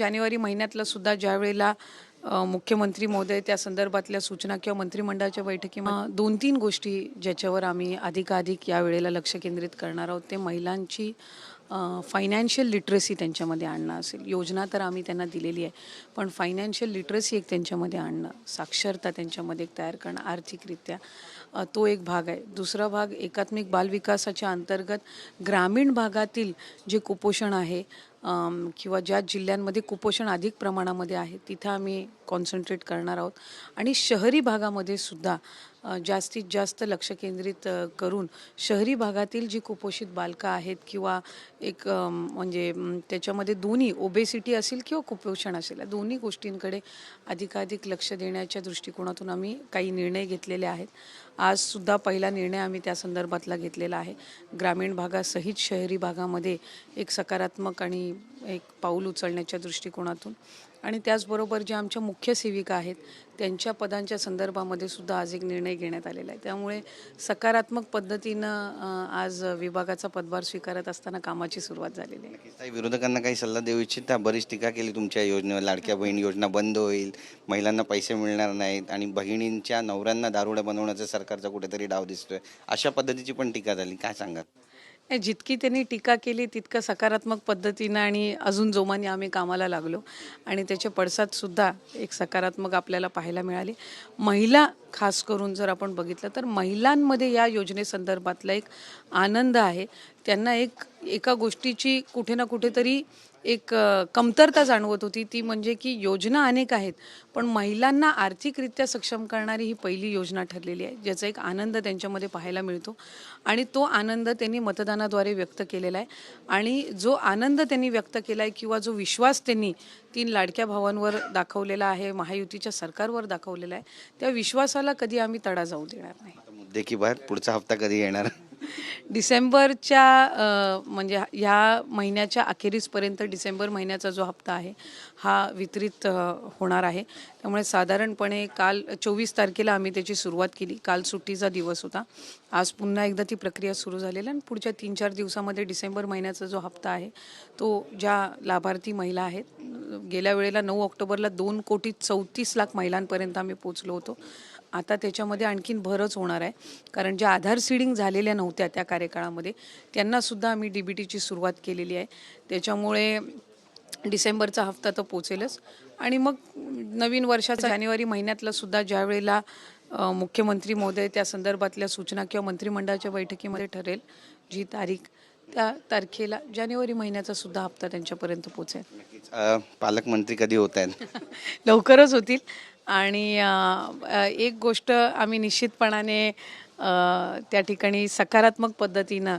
जानेवारी महिन्यातलं सुद्धा ज्या वेळेला मुख्यमंत्री महोदय त्या संदर्भातल्या सूचना किंवा मंत्रिमंडळाच्या बैठकी दोन तीन गोष्टी ज्याच्यावर आम्ही अधिकाधिक या वेळेला लक्ष केंद्रित करणार आहोत ते महिलांची फायनान्शियल लिटरसी त्यांच्यामध्ये आणणं असेल. योजना तर आम्ही त्यांना दिलेली आहे पण फायनान्शियल लिटरसी एक त्यांच्यामध्ये आणणं साक्षरता त्यांच्यामध्ये एक तयार करणं आर्थिकरित्या तो एक भाग आहे. दुसरा भाग एकात्मिक बालविकासाच्या अंतर्गत ग्रामीण भागातील जे कुपोषण आहे किंवा ज्या जिल्ह्यांमध्ये कुपोषण अधिक प्रमाणामध्ये आहे तिथं आम्ही कॉन्सन्ट्रेट करणार आहोत. आणि शहरी भागामध्ये सुद्धा जास्तीत जास्त लक्ष केंद्रित करून शहरी भागातील जी कुपोषित बालकं आहेत किंवा एक म्हणजे त्याच्यामध्ये दोन्ही ओबेसिटी असेल किंवा कुपोषण असेल या दोन्ही गोष्टींकडे अधिकाधिक लक्ष देण्याच्या दृष्टिकोनातून आम्ही काही निर्णय घेतलेले आहेत. आजसुद्धा पहिला निर्णय आम्ही त्या संदर्भातला घेतलेला आहे. ग्रामीण भागासहित शहरी भागामध्ये एक सकारात्मक आणि एक पाऊल उचलण्याच्या दृष्टिकोनातून. आणि त्याचबरोबर ज्या आमच्या मुख्य सेविका आहेत त्यांच्या पदांच्या संदर्भामध्ये सुद्धा आज एक निर्णय घेण्यात आलेला आहे. त्यामुळे सकारात्मक पद्धतीनं आज विभागाचा पदभार स्वीकारत असताना कामाची सुरुवात झालेली आहे. विरोधकांना काही सल्ला देऊ इच्छिता? बरीच टीका केली तुमच्या योजनेवर लाडक्या बहीण योजना बंद होईल महिलांना पैसे मिळणार नाहीत आणि बहिणींच्या नवऱ्यांना दारुडा बनवण्याचा सरकारचा कुठेतरी डाव दिसतोय. अशा पद्धतीची पण टीका झाली. काय सांगा जितकी त्यांनी टीका केली तितकं सकारात्मक पद्धतीनं आणि अजून जोमाने आम्ही कामाला लागलो. आणि त्याचे पडसाद सुद्धा एक सकारात्मक आपल्याला पाहायला मिळाली. महिला खास करून जर आपण बघितलं तर महिलांमध्ये या योजनेसंदर्भातला एक आनंद आहे. त्यांना एक एका गोष्टीची कुठे ना कुठेतरी एक कमतरता जाणवत होती. ती म्हणजे की योजना अनेक आहेत पण महिलांना आर्थिकरित्या सक्षम करणारी ही पहिली योजना ठरलेली आहे ज्याचा एक आनंद त्यांच्यामध्ये पाहायला मिळतो. आणि तो आनंद त्यांनी मतदानाद्वारे व्यक्त केलेला आहे. आणि जो आनंद त्यांनी व्यक्त केला आहे किंवा जो विश्वास त्यांनी तीन लाडक्या भावांवर दाखवलेला आहे महायुतीच्या सरकारवर दाखवलेला आहे त्या विश्वासाला कधी आम्ही तडा जाऊ देणार नाही. देखील बाहेर पुढचा हप्ता कधी येणार? डिसेंबरच्या म्हणजे ह्या महिन्याच्या अखेरीसपर्यंत डिसेंबर महिन्याचा जो हप्ता आहे हा वितरित होणार आहे. त्यामुळे साधारणपणे काल चोवीस तारखेला आम्ही त्याची सुरुवात केली. काल सुट्टीचा दिवस होता. आज पुन्हा एकदा ती प्रक्रिया सुरू झालेली आणि पुढच्या तीन चार दिवसामध्ये डिसेंबर महिन्याचा जो हप्ता आहे तो ज्या लाभार्थी महिला आहेत गेल्या वेळेला नऊ ऑक्टोबरला दोन कोटी चौतीस लाख महिलांपर्यंत आम्ही पोचलो होतो. आता त्याच्यामध्ये आणखीन भरच होणार आहे. कारण ज्या आधार सीडिंग झालेल्या नव्हत्या त्या कार्यकाळामध्ये त्यांना सुद्धा आम्ही डी बी टीची सुरुवात केलेली आहे. त्याच्यामुळे डिसेंबरचा हप्ता तर पोचेलच. आणि मग नवीन वर्षाचा जानेवारी महिन्यातलं सुद्धा ज्या वेळेला मुख्यमंत्री महोदय त्या संदर्भातल्या सूचना किंवा मंत्रिमंडळाच्या बैठकीमध्ये ठरेल जी तारीख त्या तारखेला जानेवारी महिन्याचा सुद्धा हप्ता त्यांच्यापर्यंत पोचेल. पालकमंत्री कधी होत आहेत? लवकरच होतील. आणि एक गोष्ट आम्ही निश्चितपणाने त्या ठिकाणी सकारात्मक पद्धतीनं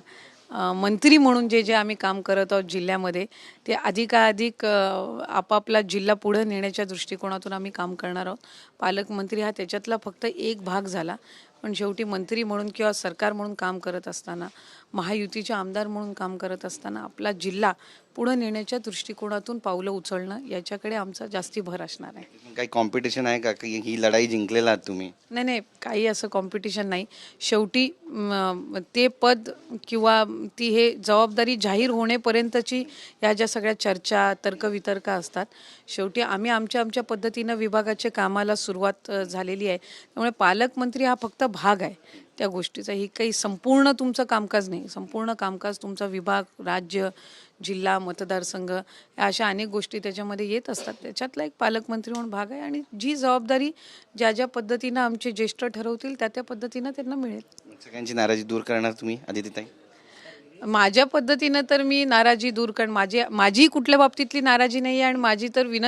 मंत्री म्हणून जे जे आम्ही काम करत आहोत जिल्ह्यामध्ये ते अधिकाधिक आपापला जिल्हा पुढे नेण्याच्या दृष्टिकोनातून आम्ही काम करणार आहोत. पालकमंत्री हा त्याच्यातला फक्त एक भाग झाला. पण शेवटी मंत्री म्हणून किंवा सरकार म्हणून काम करत असताना महायुतीचे आमदार म्हणून काम करत असताना आपला जिल्हा पुढे नेण्याच्या दृष्टिकोनातून पावलं उचलणं याच्याकडे आमचा जास्ती भर असणार आहे. काही कॉम्पिटिशन आहे का? की ही लढाई जिंकलेला तुम्ही? नाही नाही काही असं कॉम्पिटिशन नाही. शेवटी ते पद किंवा ती हे जबाबदारी जाहीर होण्यापर्यंतची या ज्या सगळ्या चर्चा तर्कवितर्क असतात शेवटी आम्ही आमच्या आमच्या पद्धतीनं विभागाच्या कामाला सुरुवात झालेली आहे. त्यामुळे पालकमंत्री हा फक्त भाग आहे त्या गोष्टीचा. ही काही संपूर्ण तुमचं कामकाज नाही. संपूर्ण कामकाज तुमचा विभाग राज्य जिल्हा मतदारसंघ या अशा अनेक गोष्टी त्याच्यामध्ये येत असतात. त्याच्यातला एक पालकमंत्री म्हणून भाग आहे आणि जी जबाबदारी ज्या ज्या पद्धतीनं आमचे ज्येष्ठ ठरवतील त्या त्या पद्धतीनं त्यांना मिळेल. सगळ्यांची नाराजी दूर करणार तुम्ही आदित्यताई माझ्या पद्धतीनं तर मी नाराजी दूर कारण माझी माझी कुठल्या बाबतीतली नाराजी नाही आहे आणि माझी तर विनंती